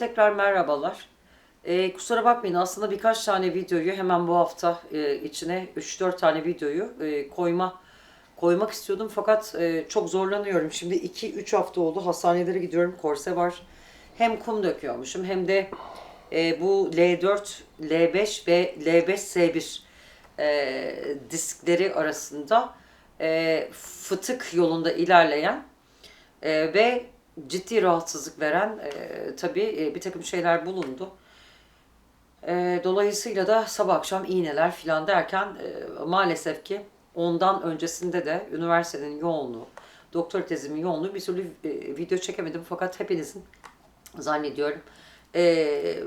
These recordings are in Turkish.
tekrar merhabalar. Ee, kusura bakmayın aslında birkaç tane videoyu hemen bu hafta e, içine 3-4 tane videoyu e, koyma koymak istiyordum fakat e, çok zorlanıyorum. Şimdi 2-3 hafta oldu hastanelere gidiyorum korse var. Hem kum döküyormuşum hem de e, bu L4, L5 ve L5S1 e, diskleri arasında e, fıtık yolunda ilerleyen e, ve ciddi rahatsızlık veren e, tabii e, bir takım şeyler bulundu. E, dolayısıyla da sabah akşam iğneler filan derken e, maalesef ki ondan öncesinde de üniversitenin yoğunluğu, doktor tezimin yoğunluğu bir türlü e, video çekemedim fakat hepinizin zannediyorum e,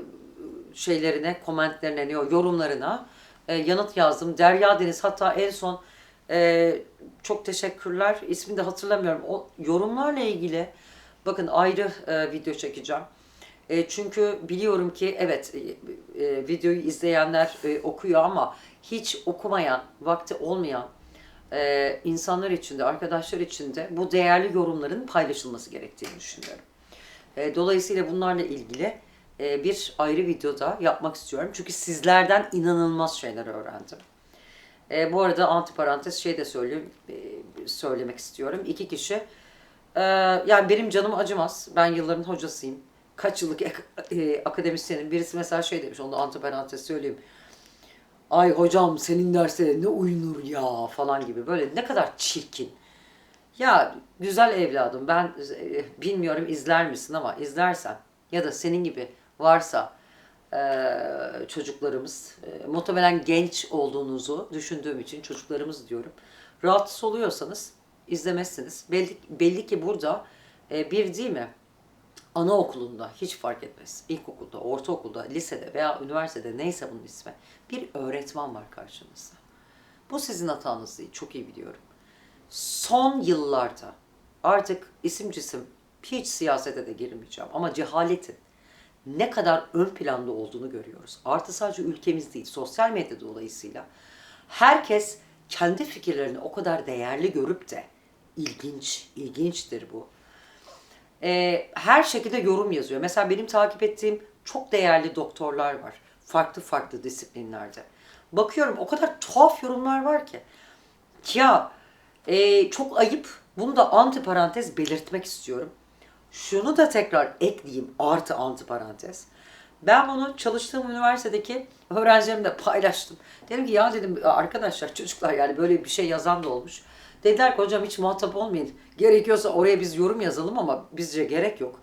şeylerine, komentlerine, yorumlarına e, yanıt yazdım. Derya Deniz hatta en son e, çok teşekkürler. İsmini de hatırlamıyorum. O yorumlarla ilgili bakın ayrı e, video çekeceğim. E, çünkü biliyorum ki evet e, e, videoyu izleyenler e, okuyor ama hiç okumayan, vakti olmayan e, insanlar için de, arkadaşlar için de bu değerli yorumların paylaşılması gerektiğini düşünüyorum. E, dolayısıyla bunlarla ilgili e, bir ayrı videoda yapmak istiyorum. Çünkü sizlerden inanılmaz şeyler öğrendim. E, bu arada antiparantez şey de söyleyeyim, e, söylemek istiyorum. İki kişi, e, yani benim canım acımaz. Ben yılların hocasıyım. Kaç yıllık ek- e, akademisyenim. Birisi mesela şey demiş, onu antiparantez söyleyeyim. Ay hocam senin derslere ne uyunur ya falan gibi. Böyle ne kadar çirkin. Ya güzel evladım ben e, bilmiyorum izler misin ama izlersen ya da senin gibi varsa e, çocuklarımız e, muhtemelen genç olduğunuzu düşündüğüm için çocuklarımız diyorum. Rahatsız oluyorsanız izlemezsiniz. Belli, belli ki burada e, bir değil mi? Anaokulunda hiç fark etmez. İlkokulda, ortaokulda, lisede veya üniversitede neyse bunun ismi. Bir öğretmen var karşınızda. Bu sizin hatanız değil. Çok iyi biliyorum son yıllarda artık isim cisim hiç siyasete de girmeyeceğim ama cehaletin ne kadar ön planda olduğunu görüyoruz. Artı sadece ülkemiz değil, sosyal medya dolayısıyla herkes kendi fikirlerini o kadar değerli görüp de ilginç, ilginçtir bu. Ee, her şekilde yorum yazıyor. Mesela benim takip ettiğim çok değerli doktorlar var. Farklı farklı disiplinlerde. Bakıyorum o kadar tuhaf yorumlar var ki. Ya ee, çok ayıp. Bunu da anti parantez belirtmek istiyorum. Şunu da tekrar ekleyeyim artı anti parantez. Ben bunu çalıştığım üniversitedeki öğrencilerimle paylaştım. Dedim ki ya dedim arkadaşlar çocuklar yani böyle bir şey yazan da olmuş. Dediler ki hocam hiç muhatap olmayın. Gerekiyorsa oraya biz yorum yazalım ama bizce gerek yok.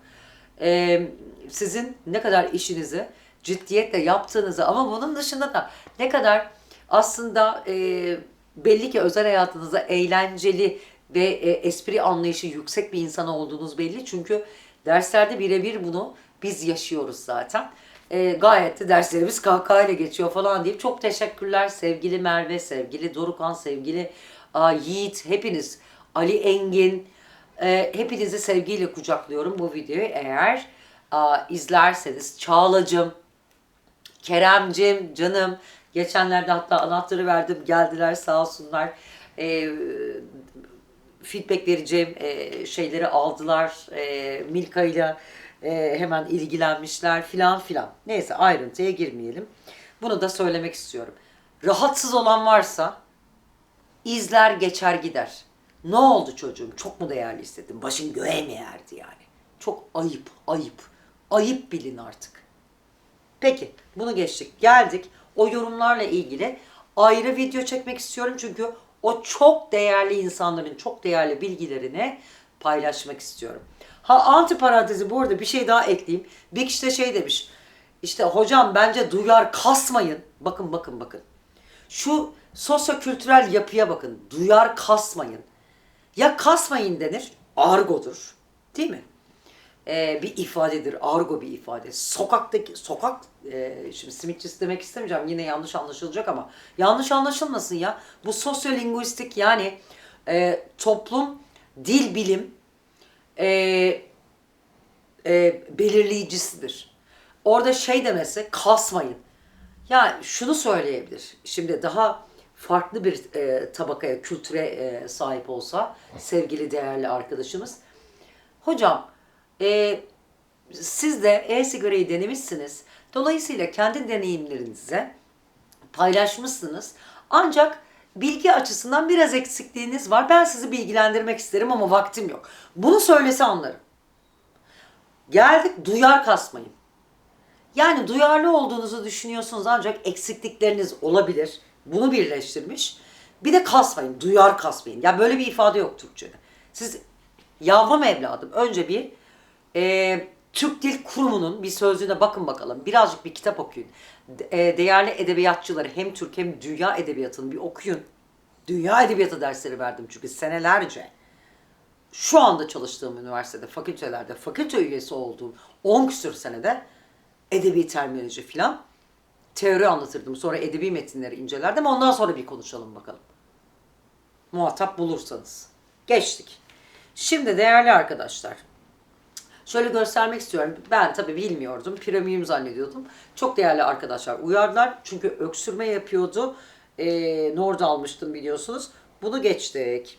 Ee, sizin ne kadar işinizi ciddiyetle yaptığınızı ama bunun dışında da ne kadar aslında e, belli ki özel hayatınızda eğlenceli ve e, espri anlayışı yüksek bir insan olduğunuz belli. Çünkü derslerde birebir bunu biz yaşıyoruz zaten. E, gayet de derslerimiz kahkahayla geçiyor falan deyip çok teşekkürler sevgili Merve, sevgili Dorukan, sevgili a, Yiğit, hepiniz, Ali Engin, e, hepinizi sevgiyle kucaklıyorum bu videoyu eğer a, izlerseniz. Çağlacım, Keremcim, canım. Geçenlerde hatta anahtarı verdim. Geldiler sağ olsunlar. E, feedback vereceğim e, şeyleri aldılar. E, Milka ile e, hemen ilgilenmişler filan filan. Neyse ayrıntıya girmeyelim. Bunu da söylemek istiyorum. Rahatsız olan varsa izler geçer gider. Ne oldu çocuğum? Çok mu değerli hissettin? Başın göğe mi erdi yani? Çok ayıp, ayıp. Ayıp bilin artık. Peki bunu geçtik. Geldik o yorumlarla ilgili ayrı video çekmek istiyorum. Çünkü o çok değerli insanların çok değerli bilgilerini paylaşmak istiyorum. Ha anti parantezi bu arada bir şey daha ekleyeyim. Bir kişi de şey demiş. İşte hocam bence duyar kasmayın. Bakın bakın bakın. Şu sosyokültürel yapıya bakın. Duyar kasmayın. Ya kasmayın denir, argodur. Değil mi? Ee, bir ifadedir, argo bir ifade. Sokaktaki, sokak, e, şimdi simitçisi demek istemeyeceğim yine yanlış anlaşılacak ama yanlış anlaşılmasın ya. Bu sosyolinguistik yani e, toplum, dil bilim e, e, belirleyicisidir. Orada şey demesi kasmayın. Ya şunu söyleyebilir. Şimdi daha farklı bir e, tabakaya, kültüre e, sahip olsa sevgili değerli arkadaşımız. Hocam e, siz de e-sigarayı denemişsiniz. Dolayısıyla kendi deneyimlerinize paylaşmışsınız. Ancak bilgi açısından biraz eksikliğiniz var. Ben sizi bilgilendirmek isterim ama vaktim yok. Bunu söylese anlarım. Geldik duyar kasmayın. Yani duyarlı olduğunuzu düşünüyorsunuz ancak eksiklikleriniz olabilir. Bunu birleştirmiş. Bir de kasmayın, duyar kasmayın. Ya böyle bir ifade yok Türkçe'de. Siz yavrum evladım önce bir e, Türk Dil Kurumu'nun bir sözlüğüne bakın bakalım. Birazcık bir kitap okuyun. E, değerli edebiyatçıları hem Türk hem dünya edebiyatını bir okuyun. Dünya edebiyatı dersleri verdim çünkü senelerce şu anda çalıştığım üniversitede, fakültelerde, fakülte üyesi olduğum 10 küsür senede edebi terminoloji filan teori anlatırdım. Sonra edebi metinleri incelerdim. Ondan sonra bir konuşalım bakalım. Muhatap bulursanız. Geçtik. Şimdi değerli arkadaşlar, Şöyle göstermek istiyorum. Ben tabii bilmiyordum. Premium zannediyordum. Çok değerli arkadaşlar uyardılar. Çünkü öksürme yapıyordu. Ee, Nord almıştım biliyorsunuz. Bunu geçtik.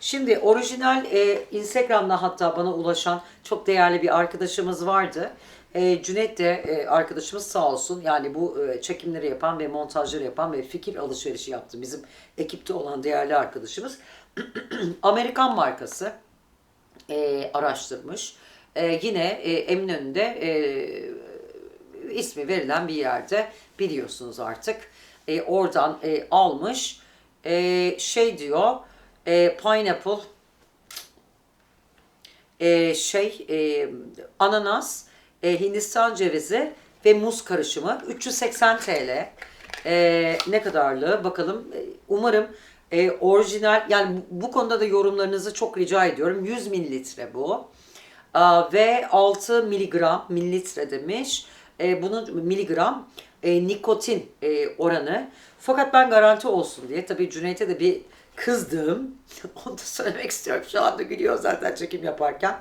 Şimdi orijinal e, Instagram'da hatta bana ulaşan çok değerli bir arkadaşımız vardı. E, Cüneyt de e, arkadaşımız sağ olsun. Yani bu e, çekimleri yapan ve montajları yapan ve fikir alışverişi yaptı. Bizim ekipte olan değerli arkadaşımız. Amerikan markası e, araştırmış. E, yine e, Eminönü'nde e, ismi verilen bir yerde biliyorsunuz artık. E, oradan e, almış. E, şey diyor e, pineapple e, şey e, ananas, e, Hindistan cevizi ve muz karışımı 380 TL. E, ne kadarlı bakalım. E, umarım e, orijinal yani bu konuda da yorumlarınızı çok rica ediyorum. 100 mililitre bu. Aa, ve 6 miligram mililitre demiş. E, bunun miligram e, nikotin e, oranı. Fakat ben garanti olsun diye tabii Cüneyt'e de bir kızdım. Onu da söylemek istiyorum. Şu anda gülüyor zaten çekim yaparken.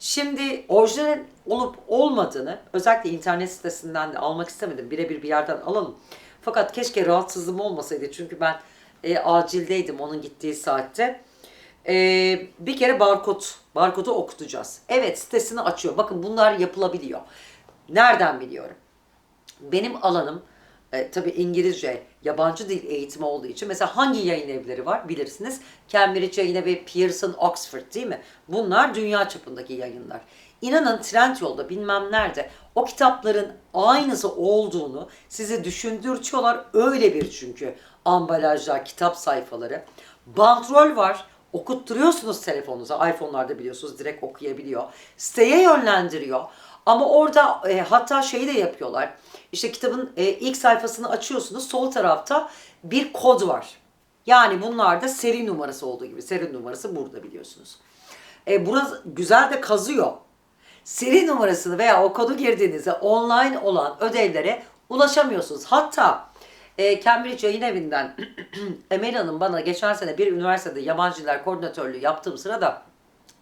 Şimdi orijinal olup olmadığını özellikle internet sitesinden de almak istemedim. Birebir bir yerden alalım. Fakat keşke rahatsızlığım olmasaydı. Çünkü ben e, acildeydim onun gittiği saatte. Ee, bir kere barkod, barkodu okutacağız. Evet sitesini açıyor. Bakın bunlar yapılabiliyor. Nereden biliyorum? Benim alanım e, tabii İngilizce, yabancı dil eğitimi olduğu için mesela hangi yayın evleri var bilirsiniz. Cambridge Yayın Evi, Pearson, Oxford değil mi? Bunlar dünya çapındaki yayınlar. İnanın Trendyol'da bilmem nerede o kitapların aynısı olduğunu size düşündürtüyorlar. Öyle bir çünkü ambalajlar, kitap sayfaları. Bantrol var. Okutturuyorsunuz telefonunuza. iPhone'larda biliyorsunuz direkt okuyabiliyor. Siteye yönlendiriyor. Ama orada e, hatta şeyi de yapıyorlar. İşte kitabın e, ilk sayfasını açıyorsunuz. Sol tarafta bir kod var. Yani bunlarda seri numarası olduğu gibi. Seri numarası burada biliyorsunuz. E, burası güzel de kazıyor. Seri numarasını veya o kodu girdiğinizde online olan ödevlere ulaşamıyorsunuz. Hatta e, Cambridge Yayın Evi'nden Emel Hanım bana geçen sene bir üniversitede yabancı diller koordinatörlüğü yaptığım sırada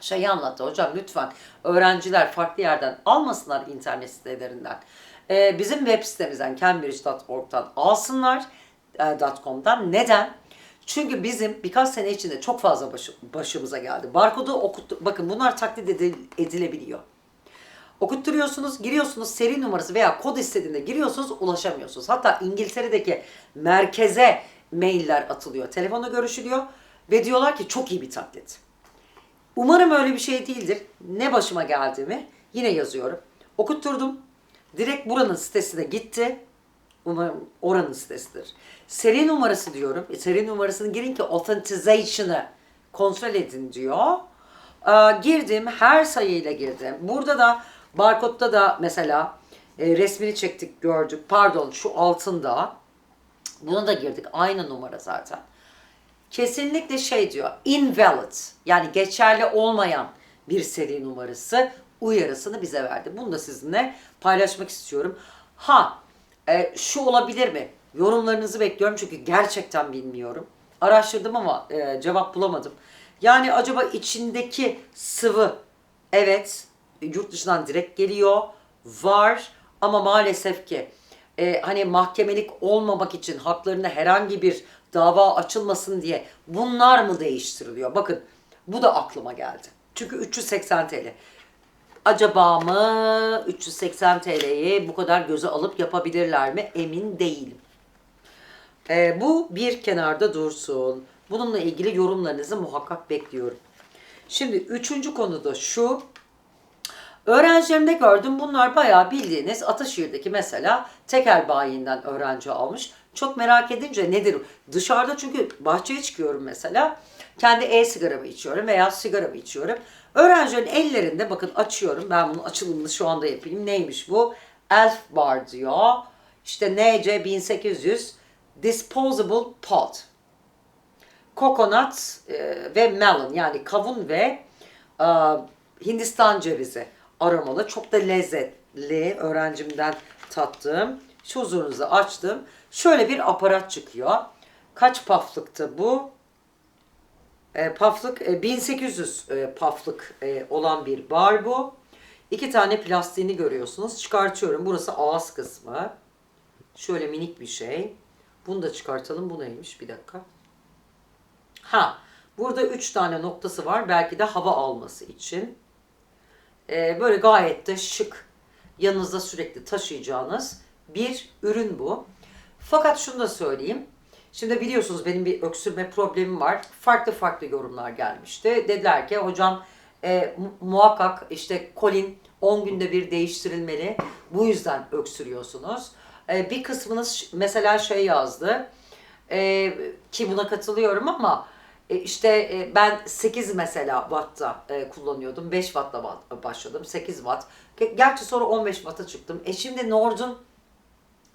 şeyi anlattı. Hocam lütfen öğrenciler farklı yerden almasınlar internet sitelerinden. E, bizim web sitemizden cambridge.org'dan alsınlar e, .com'dan. Neden? Çünkü bizim birkaç sene içinde çok fazla başı- başımıza geldi. Barkodu okuttu. Bakın bunlar taklit edil- edilebiliyor. Okutturuyorsunuz, giriyorsunuz seri numarası veya kod istediğinde giriyorsunuz, ulaşamıyorsunuz. Hatta İngiltere'deki merkeze mailler atılıyor, telefonla görüşülüyor ve diyorlar ki çok iyi bir taklit. Umarım öyle bir şey değildir. Ne başıma geldiğimi yine yazıyorum. Okutturdum. Direkt buranın sitesine gitti. Umarım oranın sitesidir. Seri numarası diyorum. E, seri numarasını girin ki authentization'ı kontrol edin diyor. Aa, girdim, her sayıyla girdim. Burada da barkodda da mesela e, resmini çektik, gördük. Pardon şu altında. Buna da girdik. Aynı numara zaten. Kesinlikle şey diyor. Invalid. Yani geçerli olmayan bir seri numarası uyarısını bize verdi. Bunu da sizinle paylaşmak istiyorum. Ha e, şu olabilir mi? Yorumlarınızı bekliyorum çünkü gerçekten bilmiyorum. Araştırdım ama e, cevap bulamadım. Yani acaba içindeki sıvı evet yurt dışından direkt geliyor var ama maalesef ki e, hani mahkemelik olmamak için haklarında herhangi bir dava açılmasın diye bunlar mı değiştiriliyor? Bakın bu da aklıma geldi. Çünkü 380 TL. Acaba mı 380 TL'ye bu kadar göze alıp yapabilirler mi? Emin değilim. Ee, bu bir kenarda dursun. Bununla ilgili yorumlarınızı muhakkak bekliyorum. Şimdi üçüncü konu da şu. Öğrencilerimde gördüm bunlar bayağı bildiğiniz Ataşehir'deki mesela tekel bayinden öğrenci almış. Çok merak edince nedir? Dışarıda çünkü bahçeye çıkıyorum mesela. Kendi e-sigaramı içiyorum veya sigaramı içiyorum. Öğrencilerin ellerinde bakın açıyorum. Ben bunun açılımını şu anda yapayım. Neymiş bu? Elf Bar diyor. İşte NC 1800 Disposable Pot coconut e, ve melon yani kavun ve e, Hindistan cevizi aromalı. Çok da lezzetli öğrencimden tattım. Şu huzurunuzu açtım. Şöyle bir aparat çıkıyor. Kaç paflıktı bu? E, paflık e, 1800 e, paflık e, olan bir bar bu. İki tane plastiğini görüyorsunuz. Çıkartıyorum. Burası ağız kısmı. Şöyle minik bir şey. Bunu da çıkartalım. Bu neymiş? Bir dakika. Ha, burada üç tane noktası var. Belki de hava alması için. Ee, böyle gayet de şık, yanınızda sürekli taşıyacağınız bir ürün bu. Fakat şunu da söyleyeyim. Şimdi biliyorsunuz benim bir öksürme problemim var. Farklı farklı yorumlar gelmişti. Dediler ki hocam e, mu- muhakkak işte kolin 10 günde bir değiştirilmeli. Bu yüzden öksürüyorsunuz. E, bir kısmınız mesela şey yazdı. E, ki buna katılıyorum ama e, işte e, ben 8 mesela wattta e, kullanıyordum. 5 wattla ba- başladım. 8 watt. Ge- Gerçi sonra 15 watt'a çıktım. E şimdi Nord'un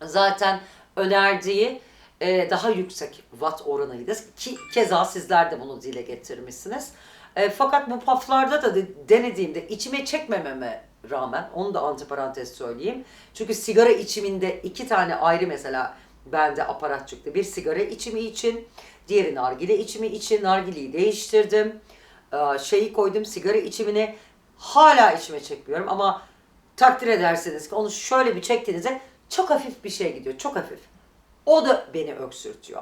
zaten önerdiği e, daha yüksek watt oranıydı. Ki keza sizler de bunu dile getirmişsiniz. E, fakat bu paflarda da de- denediğimde içime çekmememe rağmen onu da antiparantez söyleyeyim. Çünkü sigara içiminde iki tane ayrı mesela bende aparat çıktı. Bir sigara içimi için, diğeri nargile içimi için. Nargileyi değiştirdim. E, şeyi koydum sigara içimine. Hala içime çekmiyorum ama takdir ederseniz ki onu şöyle bir çektiğinizde çok hafif bir şey gidiyor. Çok hafif. O da beni öksürtüyor.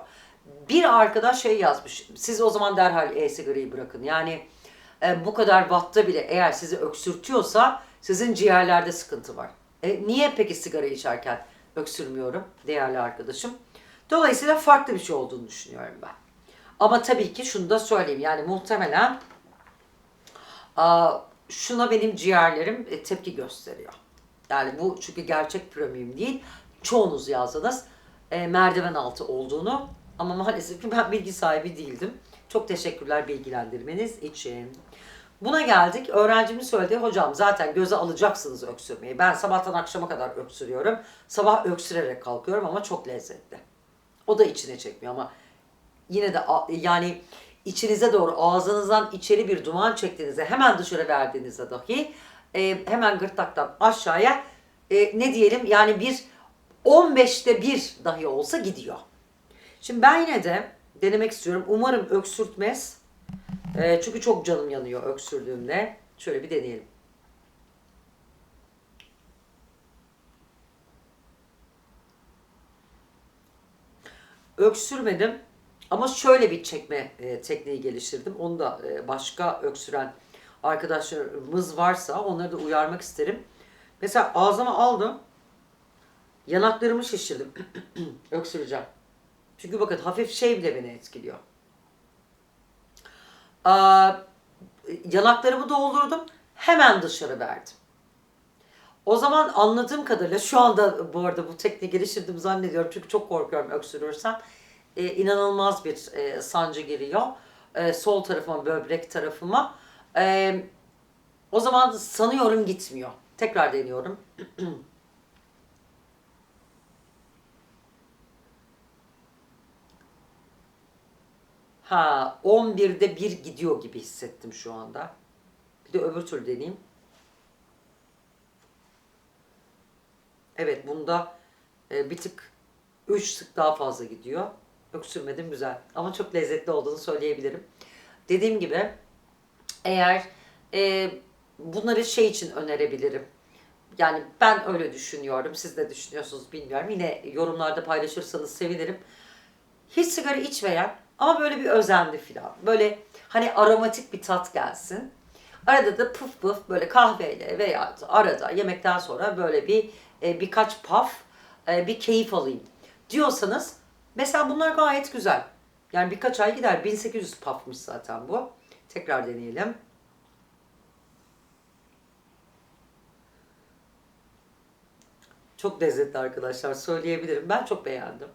Bir arkadaş şey yazmış. Siz o zaman derhal e-sigarayı bırakın. Yani e, bu kadar watta bile eğer sizi öksürtüyorsa sizin ciğerlerde sıkıntı var. E, niye peki sigara içerken öksürmüyorum değerli arkadaşım? Dolayısıyla farklı bir şey olduğunu düşünüyorum ben. Ama tabii ki şunu da söyleyeyim. Yani muhtemelen Aa, şuna benim ciğerlerim e, tepki gösteriyor. Yani bu çünkü gerçek premium değil. Çoğunuz yazdınız e, merdiven altı olduğunu. Ama maalesef ben bilgi sahibi değildim. Çok teşekkürler bilgilendirmeniz için. Buna geldik. Öğrencimin söyledi hocam zaten göze alacaksınız öksürmeyi. Ben sabahtan akşama kadar öksürüyorum. Sabah öksürerek kalkıyorum ama çok lezzetli. O da içine çekmiyor ama yine de yani içinize doğru ağzınızdan içeri bir duman çektiğinizde hemen dışarı verdiğinizde dahi e, hemen gırtlaktan aşağıya e, ne diyelim yani bir 15'te bir dahi olsa gidiyor. Şimdi ben yine de denemek istiyorum. Umarım öksürtmez. E, çünkü çok canım yanıyor öksürdüğümde. Şöyle bir deneyelim. öksürmedim ama şöyle bir çekme e, tekniği geliştirdim. Onu da e, başka öksüren arkadaşlarımız varsa onları da uyarmak isterim. Mesela ağzıma aldım. Yanaklarımı şişirdim. Öksüreceğim. Çünkü bakın hafif şey bile beni etkiliyor. Aa, yanaklarımı doldurdum. Hemen dışarı verdim. O zaman anladığım kadarıyla şu anda bu arada bu tekniği geliştirdim zannediyorum çünkü çok korkuyorum öksürürsem. Ee, inanılmaz bir e, sancı giriyor. Ee, sol tarafıma, böbrek tarafıma. Ee, o zaman sanıyorum gitmiyor. Tekrar deniyorum. ha 11'de bir gidiyor gibi hissettim şu anda. Bir de öbür türlü deneyeyim. Evet bunda e, bir tık 3 tık daha fazla gidiyor. Öksürmedim güzel. Ama çok lezzetli olduğunu söyleyebilirim. Dediğim gibi eğer e, bunları şey için önerebilirim. Yani ben öyle düşünüyorum. Siz de düşünüyorsunuz bilmiyorum. Yine yorumlarda paylaşırsanız sevinirim. Hiç sigara içmeyen ama böyle bir özendi filan. Böyle hani aromatik bir tat gelsin. Arada da pıf pıf böyle kahveyle veya arada yemekten sonra böyle bir e, birkaç paf e, bir keyif alayım diyorsanız mesela bunlar gayet güzel. Yani birkaç ay gider. 1800 pafmış zaten bu. Tekrar deneyelim. Çok lezzetli arkadaşlar söyleyebilirim. Ben çok beğendim.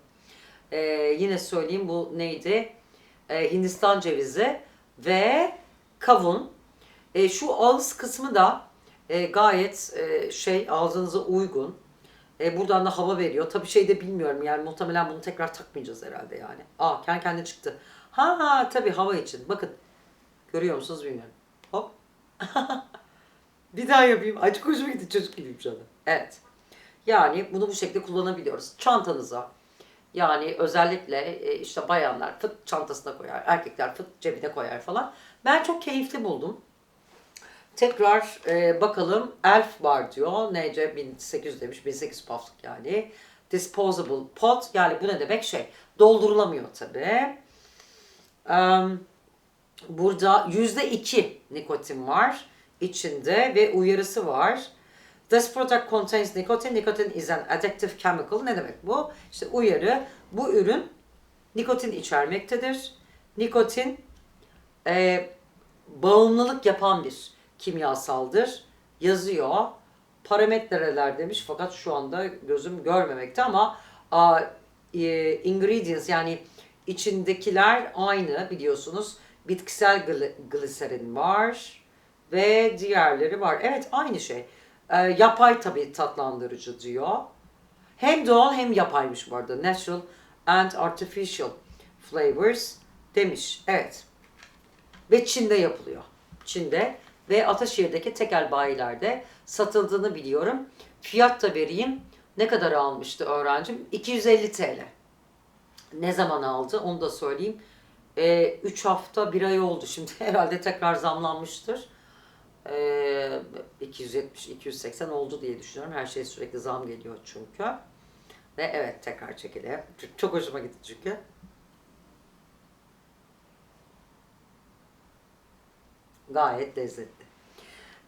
Ee, yine söyleyeyim bu neydi? Ee, Hindistan cevizi ve kavun. Ee, şu ağız kısmı da e, gayet e, şey ağzınıza uygun. E, buradan da hava veriyor. Tabii şey de bilmiyorum yani muhtemelen bunu tekrar takmayacağız herhalde yani. Aa kendi kendine çıktı. Ha ha tabii hava için. Bakın görüyor musunuz bilmiyorum. Hop. Bir daha yapayım. Ay çok hoşuma gitti çocuk gibiyim şu anda. Evet. Yani bunu bu şekilde kullanabiliyoruz. Çantanıza yani özellikle e, işte bayanlar fıt çantasına koyar, erkekler fıt cebine koyar falan. Ben çok keyifli buldum. Tekrar e, bakalım Elf var diyor. Nece 1800 demiş. 1800 puff'lık yani. Disposable pot yani bu ne demek şey doldurulamıyor tabi. burada yüzde iki nikotin var içinde ve uyarısı var. This product contains nicotine. Nicotine is an addictive chemical. Ne demek bu? İşte uyarı. Bu ürün nikotin içermektedir. Nikotin e, bağımlılık yapan bir kimyasaldır. Yazıyor. Parametreler demiş fakat şu anda gözüm görmemekte ama a, e, ingredients yani içindekiler aynı biliyorsunuz. Bitkisel gli- gliserin var ve diğerleri var. Evet aynı şey. E, yapay tabii tatlandırıcı diyor. Hem doğal hem yapaymış bu arada. Natural and artificial flavors demiş. Evet. Ve Çin'de yapılıyor. Çin'de ve Ataşehir'deki tekel bayilerde satıldığını biliyorum. Fiyat da vereyim. Ne kadar almıştı öğrencim? 250 TL. Ne zaman aldı onu da söyleyeyim. 3 hafta, 1 ay oldu. Şimdi herhalde tekrar zamlanmıştır. Ee, 270-280 oldu diye düşünüyorum. Her şey sürekli zam geliyor çünkü. Ve evet tekrar çekelim. Çok hoşuma gitti çünkü. Gayet lezzetli.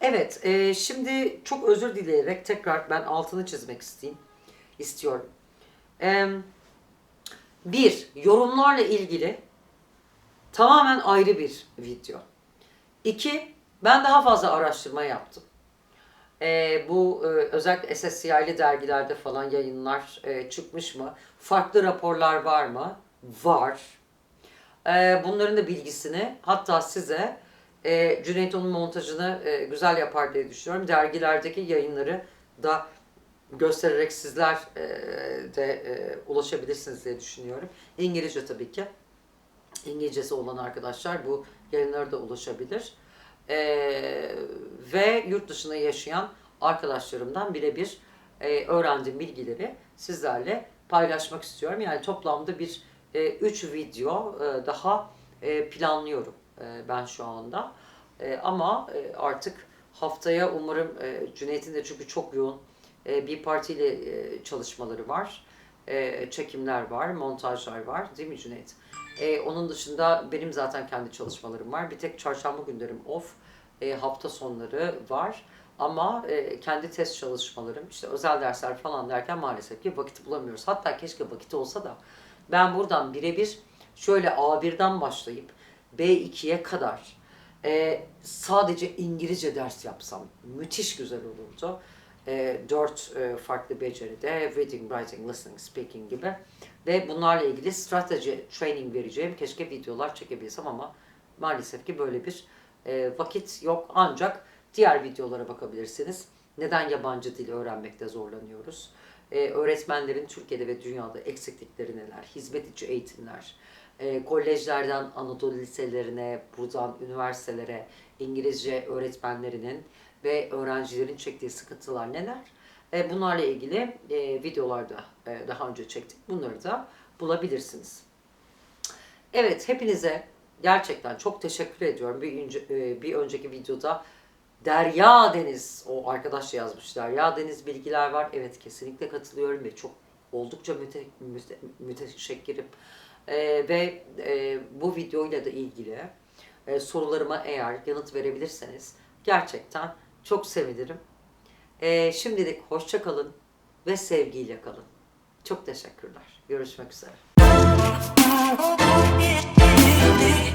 Evet, e, şimdi çok özür dileyerek tekrar ben altını çizmek isteyeyim, istiyorum. E, bir, yorumlarla ilgili tamamen ayrı bir video. İki, ben daha fazla araştırma yaptım. E, bu e, özellikle SSCI'li dergilerde falan yayınlar e, çıkmış mı? Farklı raporlar var mı? Var. E, bunların da bilgisini hatta size e, Cüneyt onun montajını e, güzel yapar diye düşünüyorum. Dergilerdeki yayınları da göstererek sizler e, de e, ulaşabilirsiniz diye düşünüyorum. İngilizce tabii ki. İngilizcesi olan arkadaşlar bu yayınlara da ulaşabilir. E, ve yurt dışında yaşayan arkadaşlarımdan birebir e, öğrendiğim bilgileri sizlerle paylaşmak istiyorum. Yani toplamda bir 3 video e, daha e, planlıyorum e, ben şu anda. E, ama e, artık haftaya umarım e, Cüneyt'in de çünkü çok yoğun e, bir partiyle e, çalışmaları var. E, çekimler var, montajlar var. Değil mi Cüneyt? E, onun dışında benim zaten kendi çalışmalarım var. Bir tek çarşamba günlerim off. E, hafta sonları var. Ama e, kendi test çalışmalarım, işte özel dersler falan derken maalesef ki vakit bulamıyoruz. Hatta keşke vakit olsa da ben buradan birebir şöyle A1'den başlayıp B2'ye kadar e, sadece İngilizce ders yapsam müthiş güzel olurdu. E, dört e, farklı beceride reading, writing, listening, speaking gibi ve bunlarla ilgili strateji training vereceğim. Keşke videolar çekebilsem ama maalesef ki böyle bir e, vakit yok. Ancak diğer videolara bakabilirsiniz. Neden yabancı dil öğrenmekte zorlanıyoruz? Ee, öğretmenlerin Türkiye'de ve dünyada eksiklikleri neler? Hizmet içi eğitimler, e, kolejlerden Anadolu liselerine, buradan üniversitelere İngilizce öğretmenlerinin ve öğrencilerin çektiği sıkıntılar neler? E, bunlarla ilgili e, videolarda e, daha önce çektik. Bunları da bulabilirsiniz. Evet, hepinize gerçekten çok teşekkür ediyorum. Bir, önce, e, bir önceki videoda Derya Deniz, o arkadaş yazmış Derya Deniz bilgiler var. Evet kesinlikle katılıyorum ve çok oldukça müte, müte, müteşekkirim. Ee, ve e, bu videoyla da ilgili e, sorularıma eğer yanıt verebilirseniz Gerçekten çok sevinirim. Ee, şimdilik hoşça kalın ve sevgiyle kalın. Çok teşekkürler. Görüşmek üzere.